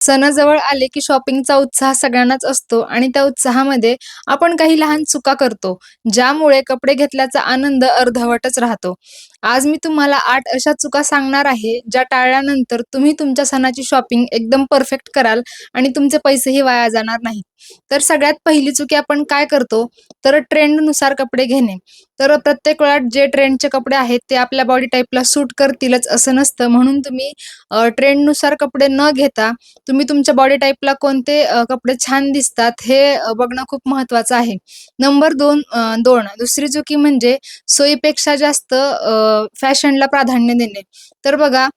सणाजवळ आले की शॉपिंगचा उत्साह सगळ्यांनाच असतो आणि त्या उत्साहामध्ये आपण काही लहान चुका करतो ज्यामुळे कपडे घेतल्याचा आनंद अर्धवटच राहतो. आज मी तुम्हाला आठ अशा चुका सांगणार आहे ज्या टाळल्यानंतर तुम्ही तुमच्या सणाची शॉपिंग एकदम परफेक्ट कराल आणि तुमचे पैसेही वाया जाणार नाही. तर सगळ्यात पहिली चुकी आपण काय करतो? तर ट्रेंडनुसार कपडे घेणे. तर प्रत्येक वेळात जे ट्रेंडचे कपडे आहेत ते आपल्या बॉडी टाईपला सूट करतीलच असं नसतं. म्हणून तुम्ही ट्रेंडनुसार कपडे न घेता तुम्ही तुमच्या बॉडी टाईपला कोणते कपडे छान दिसतात हे बघणं खूप महत्वाचं आहे. नंबर दोन दोन. दुसरी चुकी म्हणजे सोयीपेक्षा जास्त फॅशनला प्राधान्य देणे. तर बघा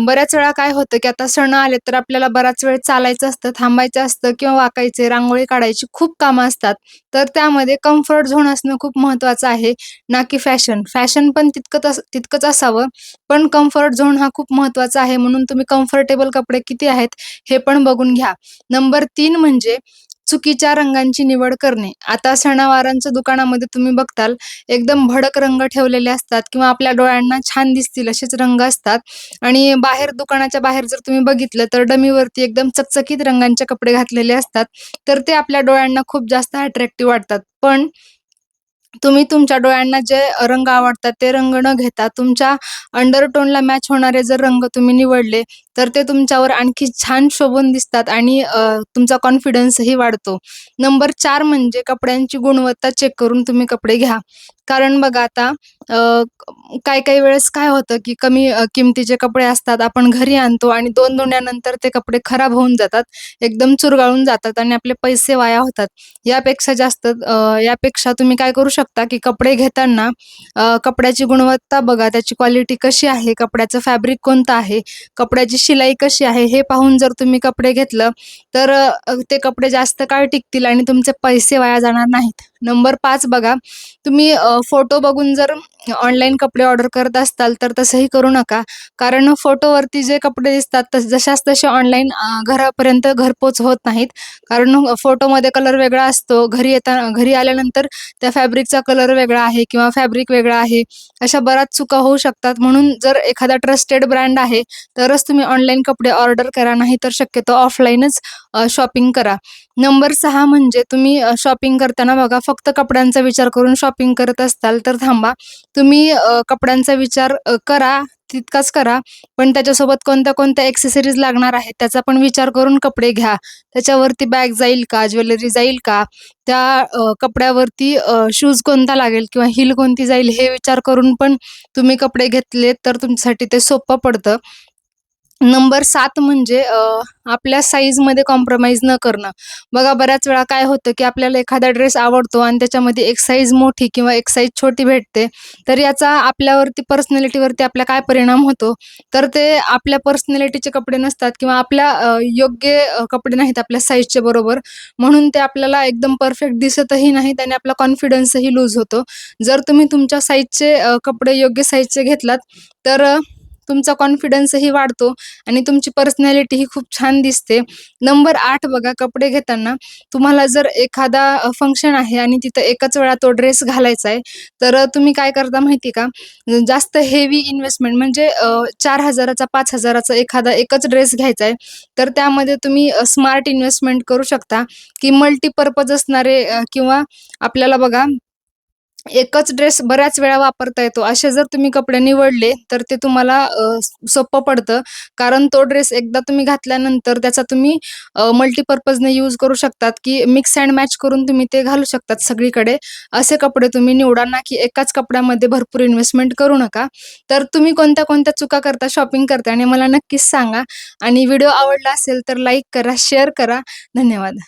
बऱ्याच वेळा काय होतं की आता सण आले तर आपल्याला बराच वेळ चालायचं असतं थांबायचं असतं किंवा वाकायचे रांगोळी काढायची खूप कामं असतात. तर त्यामध्ये कम्फर्ट झोन असणं खूप महत्वाचं आहे ना की फॅशन फॅशन पण तितकंच तितकंच असावं पण कम्फर्ट झोन हा खूप महत्त्वाचा आहे. म्हणून तुम्ही कम्फर्टेबल कपडे किती आहेत हे पण बघून घ्या. नंबर तीन म्हणजे चुकीच्या रंगांची निवड करणे. आता सणावारांच्या दुकानामध्ये तुम्ही बघताल एकदम भडक रंग ठेवलेले असतात किंवा आपल्या डोळ्यांना छान दिसतील असेच रंग असतात. आणि बाहेर दुकानाच्या बाहेर जर तुम्ही बघितलं तर डमीवरती एकदम चकचकीत रंगांचे कपडे घातलेले असतात. तर ते आपल्या डोळ्यांना खूप जास्त अट्रॅक्टिव्ह वाटतात. पण तुम्ही तुमच्या डोळ्यांना जे रंग आवडतात ते रंग न घेता तुमच्या अंडरटोनला मॅच होणारे जर रंग तुम्ही निवडले तर ते तुमच्यावर आणखी छान शोभून दिसतात आणि तुमचा कॉन्फिडन्सही वाढतो. नंबर चार म्हणजे कपड्यांची गुणवत्ता चेक करून तुम्ही कपडे घ्या. कारण बघा आता काही काही वेळेस काय होतं की कमी किमतीचे कपडे असतात आपण घरी आणतो आणि दोन धुण्यानंतर ते कपडे खराब होऊन जातात एकदम चुरगाळून जातात आणि आपले पैसे वाया होतात. यापेक्षा जास्त यापेक्षा तुम्ही काय करू शकता की कपडे घेताना कपड्याची गुणवत्ता बघा त्याची क्वालिटी कशी आहे कपड्याचं फॅब्रिक कोणतं आहे कपड्याची शिलाई कशी आहे हे पाहून जर तुम्ही कपडे घेतलं तर ते कपडे जास्त काळ टिकतील आणि तुमचे पैसे वाया जाणार नाहीत. नंबर पाच बघा. तुम्ही फोटो बघून जर ऑनलाईन कपडे ऑर्डर करत असताल तर तसंही करू नका. कारण फोटोवरती जे कपडे दिसतात तस जशाच तसे ऑनलाईन घरापर्यंत घरपोच होत नाहीत. कारण फोटोमध्ये कलर वेगळा असतो. घरी येता घरी आल्यानंतर त्या फॅब्रिकचा कलर वेगळा आहे किंवा फॅब्रिक वेगळा आहे. अशा बऱ्याच चुका होऊ शकतात. म्हणून जर एखादा ट्रस्टेड ब्रँड आहे तरच तुम्ही ऑनलाईन कपडे ऑर्डर करा. नाही तर शक्यतो ऑफलाईनच शॉपिंग करा. नंबर सहा म्हणजे तुम्ही शॉपिंग करताना बघा फक्त कपड्यांचा विचार करून शॉपिंग करत असताल तर थांबा. तुम्ही कपड्यांचा विचार करा तितकाच करा. पण त्याच्यासोबत कोणत्या कोणत्या एक्सेसरीज लागणार आहेत त्याचा पण विचार करून कपडे घ्या. त्याच्यावरती बॅग जाईल का ज्वेलरी जाईल का? त्या कपड्यावरती शूज कोणता लागेल किंवा हिल कोणती जाईल हे विचार करून पण तुम्ही कपडे घेतले तर तुमच्यासाठी ते सोपं पडतं. नंबर सात म्हणजे आपल्या साईजमध्ये कॉम्प्रोमाइज न करणं. बघा बऱ्याच वेळा काय होतं की आपल्याला एखादा ड्रेस आवडतो आणि त्याच्यामध्ये एक साईज मोठी किंवा एक साईज छोटी भेटते तर याचा आपल्यावरती पर्सनॅलिटीवरती आपला काय परिणाम होतो? तर ते आपल्या पर्सनॅलिटीचे कपडे नसतात किंवा आपल्या योग्य कपडे नाहीत आपल्या साईजचे बरोबर. म्हणून ते आपल्याला एकदम परफेक्ट दिसतही नाहीत आणि आपला कॉन्फिडन्सही लूज होतो. जर तुम्ही तुमच्या साईजचे कपडे योग्य साईजचे घेतलात तर तुमचा कॉन्फिडन्सही वाढतो आणि तुमची पर्सनॅलिटी ही खूप छान दिसते. नंबर आठ बघा कपडे घेताना तुम्हाला जर एखादा फंक्शन आहे आणि तिथं एकाच वेळा तो ड्रेस घालायचा आहे तर तुम्ही काय करता माहिती का? जास्त हेवी इन्व्हेस्टमेंट म्हणजे चार हजाराचा पाच हजाराचा एखादा एकच ड्रेस घ्यायचा आहे तर त्यामध्ये तुम्ही स्मार्ट इन्व्हेस्टमेंट करू शकता की मल्टीपर्पज असणारे किंवा आपल्याला बघा एकच ड्रेस बऱ्याच वेळा वापरता येतो. असे जर तुम्ही कपडे निवडले तर ते तुम्हाला सोपं पडतं. कारण तो ड्रेस एकदा तुम्ही घातल्यानंतर त्याचा तुम्ही मल्टीपर्पजने यूज करू शकतात की मिक्स अँड मॅच करून तुम्ही ते घालू शकतात सगळीकडे. असे कपडे तुम्ही निवडा ना की एकाच कपड्यामध्ये भरपूर इन्व्हेस्टमेंट करू नका. तर तुम्ही कोणत्या कोणत्या चुका करता शॉपिंग करता आणि मला नक्कीच सांगा. आणि व्हिडिओ आवडला असेल तर लाईक करा शेअर करा. धन्यवाद.